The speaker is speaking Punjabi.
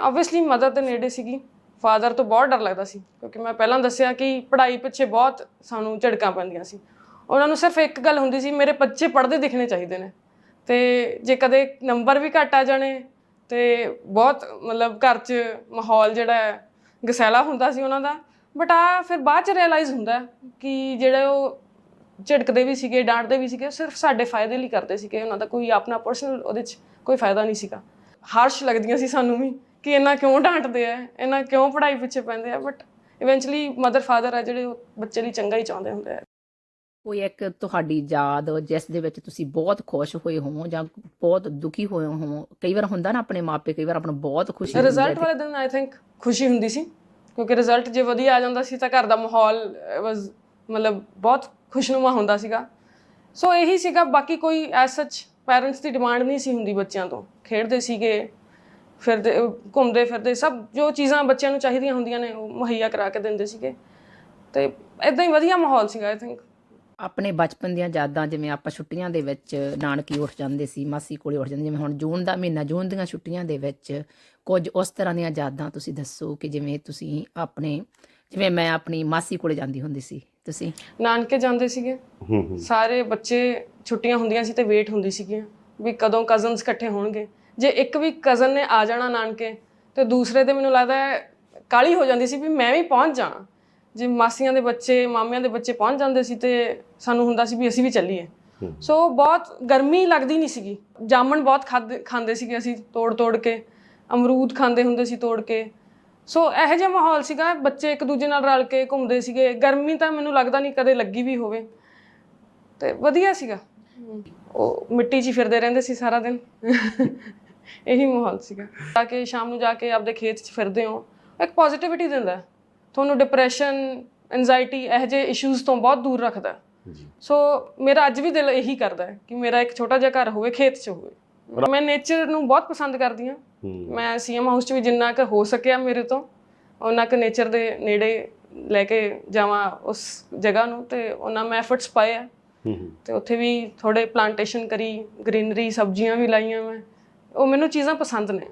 ਆਬਵੀਅਸਲੀ ਮਦਰ ਦੇ ਨੇੜੇ ਸੀਗੀ। ਫਾਦਰ ਤੋਂ ਬਹੁਤ ਡਰ ਲੱਗਦਾ ਸੀ, ਕਿਉਂਕਿ ਮੈਂ ਪਹਿਲਾਂ ਦੱਸਿਆ ਕਿ ਪੜ੍ਹਾਈ ਪਿੱਛੇ ਬਹੁਤ ਸਾਨੂੰ ਝੜਕਾਂ ਪੈਂਦੀਆਂ ਸੀ। ਉਹਨਾਂ ਨੂੰ ਸਿਰਫ ਇੱਕ ਗੱਲ ਹੁੰਦੀ ਸੀ, ਮੇਰੇ ਬੱਚੇ ਪੜ੍ਹਦੇ ਦਿਖਣੇ ਚਾਹੀਦੇ ਨੇ। ਤੇ ਜੇ ਕਦੇ ਨੰਬਰ ਵੀ ਘੱਟ ਆ ਜਾਣੇ, ਤੇ ਬਹੁਤ ਮਤਲਬ ਘਰ 'ਚ ਮਾਹੌਲ ਜਿਹੜਾ ਹੈ, ਗਸੈਲਾ ਹੁੰਦਾ ਸੀ ਉਹਨਾਂ ਦਾ। ਬਟ ਆ ਫਿਰ ਬਾਅਦ 'ਚ ਰਿਅਲਾਈਜ਼ ਹੁੰਦਾ ਕਿ ਜਿਹੜੇ ਉਹ ਝਿੜਕਦੇ ਵੀ ਸੀਗੇ, ਡਾਂਟਦੇ ਵੀ ਸੀਗੇ, ਉਹ ਸਿਰਫ ਸਾਡੇ ਫਾਇਦੇ ਲਈ ਕਰਦੇ ਸੀਗੇ। ਉਹਨਾਂ ਦਾ ਕੋਈ ਆਪਣਾ ਪਰਸਨਲ ਉਹਦੇ 'ਚ ਕੋਈ ਫਾਇਦਾ ਨਹੀਂ ਸੀਗਾ। ਹਾਰਸ਼ ਲੱਗਦੀਆਂ ਸੀ ਸਾਨੂੰ ਵੀ। ਕਿ ਇਹਨਾਂ ਕਿਉਂ ਡਾਂਟਦੇ ਆ ਇਹਨਾਂ ਕਿਉਂ ਪੜ੍ਹਾਈ ਪਿੱਛੇ ਪੈਂਦੇ ਆ ਬਟ ਇਵੈਂਚੁਅਲੀ ਮਦਰ ਫਾਦਰ ਆ ਜਿਹੜੇ ਬੱਚੇ ਲਈ ਚੰਗਾ ਹੀ ਚਾਹੁੰਦੇ ਹੁੰਦੇ ਆ। ਕੋਈ ਇੱਕ ਤੁਹਾਡੀ ਯਾਦ ਜਿਸ ਦੇ ਵਿੱਚ ਤੁਸੀਂ ਬਹੁਤ ਖੁਸ਼ ਹੋਏ ਹੋ ਜਾਂ ਬਹੁਤ ਦੁਖੀ ਹੋਏ ਹੋ ਕਈ ਵਾਰ ਹੁੰਦਾ ਨਾ ਆਪਣੇ ਮਾਪੇ ਕਈ ਵਾਰ ਆਪਣਾ ਬਹੁਤ ਖੁਸ਼ੀ ਹੁੰਦੀ ਰਿਜ਼ਲਟ ਵਾਲੇ ਦਿਨ ਆਈ ਥਿੰਕ ਖੁਸ਼ੀ ਹੁੰਦੀ ਸੀ ਕਿਉਂਕਿ ਰਿਜ਼ਲਟ ਜੇ ਵਧੀਆ ਆ ਜਾਂਦਾ ਸੀ ਤਾਂ ਘਰ ਦਾ ਮਾਹੌਲ ਵਾਸ ਮਤਲਬ ਬਹੁਤ ਖੁਸ਼ਨੁਮਾ ਹੁੰਦਾ ਸੀਗਾ। ਸੋ ਇਹੀ ਸੀਗਾ ਬਾਕੀ ਕੋਈ ਐਸ ਸੱਚ ਪੈਰੈਂਟਸ ਦੀ ਡਿਮਾਂਡ ਨਹੀਂ ਸੀ ਹੁੰਦੀ ਬੱਚਿਆਂ ਤੋਂ। ਖੇਡਦੇ ਸੀਗੇ ਫਿਰਦੇ ਘੁੰਮਦੇ ਫਿਰਦੇ ਸਭ ਜੋ ਚੀਜ਼ਾਂ ਬੱਚਿਆਂ ਨੂੰ ਚਾਹੀਦੀਆਂ ਹੁੰਦੀਆਂ ਨੇ ਉਹ ਮੁਹੱਈਆ ਕਰਾ ਕੇ ਦਿੰਦੇ ਸੀਗੇ। ਤੇ ਇਦਾਂ ਹੀ ਵਧੀਆ ਮਾਹੌਲ ਸੀਗਾ ਆਈ ਥਿੰਕ ਆਪਣੇ ਬਚਪਨ ਦੀਆਂ ਯਾਦਾਂ ਜਿਵੇਂ ਆਪਾਂ ਛੁੱਟੀਆਂ ਦੇ ਵਿੱਚ ਨਾਨਕੀ ਉੱਠ ਜਾਂਦੇ ਸੀ ਮਾਸੀ ਕੋਲੇ ਉੱਠ ਜਾਂਦੇ ਜਿਵੇਂ ਹੁਣ ਜੂਨ ਦਾ ਮਹੀਨਾ ਜੂਨ ਦੀਆਂ ਛੁੱਟੀਆਂ ਦੇ ਵਿੱਚ ਕੁਝ ਉਸ ਤਰ੍ਹਾਂ ਦੀਆਂ ਯਾਦਾਂ ਤੁਸੀਂ ਦੱਸੋ ਕਿ ਜਿਵੇਂ ਤੁਸੀਂ ਆਪਣੇ ਜਿਵੇਂ ਮੈਂ ਆਪਣੀ ਮਾਸੀ ਕੋਲੇ ਜਾਂਦੀ ਹੁੰਦੀ ਸੀ ਤੁਸੀਂ? ਨਾਨਕੇ ਜਾਂਦੇ ਸੀਗੇ। ਹੂੰ ਹੂੰ। ਸਾਰੇ ਬੱਚੇ ਛੁੱਟੀਆਂ ਹੁੰਦੀਆਂ ਸੀ ਤੇ ਵੇਟ ਹੁੰਦੀ ਸੀਗੀ ਵੀ ਕਦੋਂ ਕਜ਼ਨਸ ਇਕੱਠੇ ਹੋਣਗੇ। ਜੇ ਇੱਕ ਵੀ ਕਜ਼ਨ ਨੇ ਆ ਜਾਣਾ ਨਾਨਕੇ ਤੇ ਦੂਸਰੇ ਤੇ ਮੈਨੂੰ ਲੱਗਦਾ ਕਾਲੀ ਹੋ ਜਾਂਦੀ ਸੀ ਵੀ ਮੈਂ ਵੀ ਪਹੁੰਚ ਜਾਣਾ। ਜੇ ਮਾਸੀਆਂ ਦੇ ਬੱਚੇ ਮਾਮਿਆਂ ਦੇ ਬੱਚੇ ਪਹੁੰਚ ਜਾਂਦੇ ਸੀ ਤੇ ਸਾਨੂੰ ਹੁੰਦਾ ਸੀ ਵੀ ਅਸੀਂ ਵੀ ਚੱਲੀਏ। ਸੋ ਬਹੁਤ ਗਰਮੀ ਲੱਗਦੀ ਨਹੀਂ ਸੀਗੀ। ਜਾਮਣ ਬਹੁਤ ਖਾਦੇ- ਖਾਂਦੇ ਸੀਗੇ ਅਸੀਂ ਤੋੜ ਤੋੜ ਕੇ ਅਮਰੂਦ ਖਾਂਦੇ ਹੁੰਦੇ ਸੀ ਤੋੜ ਕੇ। ਸੋ ਇਹੋ ਜਿਹਾ ਮਾਹੌਲ ਸੀਗਾ ਬੱਚੇ ਇੱਕ ਦੂਜੇ ਨਾਲ ਰਲ ਕੇ ਘੁੰਮਦੇ ਸੀਗੇ। ਗਰਮੀ ਤਾਂ ਮੈਨੂੰ ਲੱਗਦਾ ਨਹੀਂ ਕਦੇ ਲੱਗੀ ਵੀ ਹੋਵੇ। ਤੇ ਵਧੀਆ ਸੀਗਾ। ਉਹ ਮਿੱਟੀ 'ਚ ਹੀ ਫਿਰਦੇ ਰਹਿੰਦੇ ਸੀ ਸਾਰਾ ਦਿਨ। ਇਹੀ ਮਾਹੌਲ ਸੀਗਾ। ਜਾ ਕੇ ਸ਼ਾਮ ਨੂੰ ਜਾ ਕੇ ਆਪਦੇ ਖੇਤ 'ਚ ਫਿਰਦੇ ਹੋ ਇੱਕ ਪੋਜ਼ਿਟਿਵਿਟੀ ਦਿੰਦਾ ਹੈ। ਤੁਹਾਨੂੰ ਡਿਪਰੈਸ਼ਨ ਐਂਜ਼ਾਈਟੀ ਇਹੋ ਜਿਹੇ ਇਸ਼ੂਜ਼ ਤੋਂ ਬਹੁਤ ਦੂਰ ਰੱਖਦਾ ਹੈ। ਜੀ। ਸੋ ਮੇਰਾ ਅੱਜ ਵੀ ਦਿਲ ਇਹੀ ਕਰਦਾ ਹੈ ਕਿ ਮੇਰਾ ਇੱਕ ਛੋਟਾ ਜਿਹਾ ਘਰ ਹੋਵੇ ਖੇਤ 'ਚ ਹੋਵੇ। ਮੈਂ ਨੇਚਰ ਨੂੰ ਬਹੁਤ ਪਸੰਦ ਕਰਦੀ ਹਾਂ। ਹੂੰ। ਮੈਂ ਸੀਐਮ ਹਾਊਸ 'ਚ ਵੀ ਜਿੰਨਾ ਕੁ ਹੋ ਸਕਿਆ ਮੇਰੇ ਤੋਂ ਉਹਨਾਂ ਕੁ ਨੇਚਰ ਦੇ ਨੇੜੇ ਲੈ ਕੇ ਜਾਵਾਂ ਉਸ ਜਗ੍ਹਾ ਨੂੰ ਤੇ ਉਹਨਾਂ ਮੈਂ ਐਫਰਟਸ ਪਾਏ ਆ। ਹੂੰ ਹੂੰ। ਤੇ ਉੱਥੇ ਵੀ ਥੋੜੇ ਪਲਾਂਟੇਸ਼ਨ ਕਰੀ ਗ੍ਰੀਨਰੀ ਸਬਜ਼ੀਆਂ ਵੀ ਲਾਈਆਂ ਮੈਂ। ਉਹ ਮੈਨੂੰ ਚੀਜ਼ਾਂ ਪਸੰਦ ਨੇ।